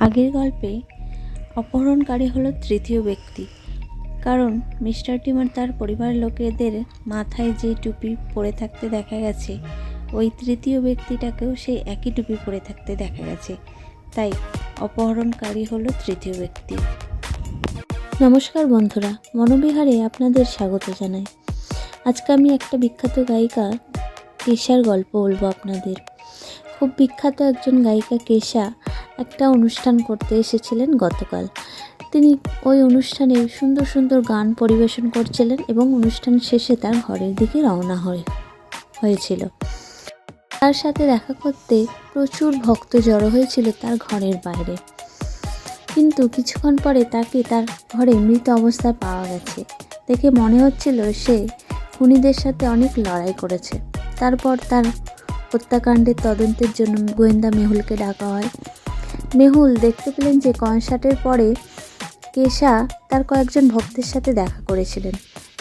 আগের গল্পে অপহরণকারী হলো তৃতীয় ব্যক্তি। কারণ মিস্টার টিমার তার পরিবারের লোকেদের মাথায় যে টুপি পরে থাকতে দেখা গেছে, ওই তৃতীয় ব্যক্তিটাকেও সেই একই টুপি পরে থাকতে দেখা গেছে। তাই অপহরণকারী হলো তৃতীয় ব্যক্তি। নমস্কার বন্ধুরা, মনোবিহারে আপনাদের স্বাগত জানাই। আজকে আমি একটা বিখ্যাত গায়িকা কেশার গল্প বলব আপনাদের। খুব বিখ্যাত একজন গায়িকা কেশা একটা অনুষ্ঠান করতে এসেছিলেন গতকাল। তিনি ওই অনুষ্ঠানে সুন্দর সুন্দর গান পরিবেশন করছিলেন এবং অনুষ্ঠান শেষে তার ঘরের দিকে রওনা হয়ে, হয়েছিল। তার সাথে দেখা করতে প্রচুর ভক্ত জড়ো হয়েছিল তার ঘরের বাইরে। কিন্তু কিছুক্ষণ পরে তাকে তার ঘরে মৃত অবস্থায় পাওয়া গেছে। দেখে মনে হচ্ছিল সে খুনিদের সাথে অনেক লড়াই করেছে। তারপর তার হত্যাকাণ্ডের তদন্তের জন্য গোয়েন্দা মেহুলকে ডাকা হয়। মেহুল দেখতে পেলেন যে কনসার্টের পরে কেশা তার কয়েকজন ভক্তের সাথে দেখা করেছিলেন।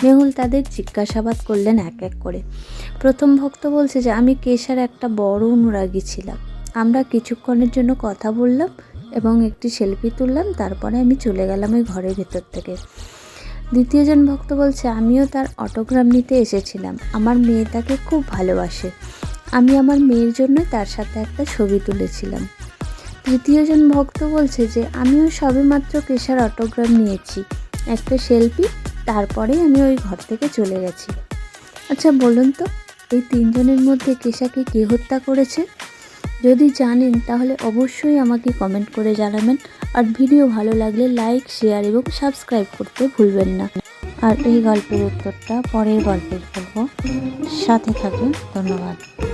মেহুল তাদের জিজ্ঞাসাবাদ করলেন এক এক করে। প্রথম ভক্ত বলছে যে, আমি কেশার একটা বড় অনুরাগী ছিলাম। আমরা কিছুক্ষণের জন্য কথা বললাম এবং একটি সেলফি তুললাম, তারপরে আমি চলে গেলাম ওই ঘরের ভেতর থেকে। দ্বিতীয়জন ভক্ত বলছে, আমিও তার অটোগ্রাম নিতে এসেছিলাম। আমার মেয়ে তাকে খুব ভালোবাসে। আমি আমার মেয়ের জন্য তার সাথে একটা ছবি তুলেছিলাম। তৃতীয়জন ভক্ত বলছে যে, আমিও সবেমাত্র কেশার অটোগ্রাম নিয়েছি। একটা সেলফি তারপরেই আমি ওই ঘর থেকে চলে গেছি। আচ্ছা বলুন তো, এই তিনজনের মধ্যে কেশাকে কে হত্যা করেছে? যদি জানেন, তাহলে অবশ্যই আমাকে কমেন্ট করে জানাবেন। আর ভিডিও ভালো লাগলে লাইক শেয়ার এবং সাবস্ক্রাইব করতে ভুলবেন না। আর এই গল্পের উত্তরটা পরের গল্পের বলব। সাথে থাকুন, ধন্যবাদ।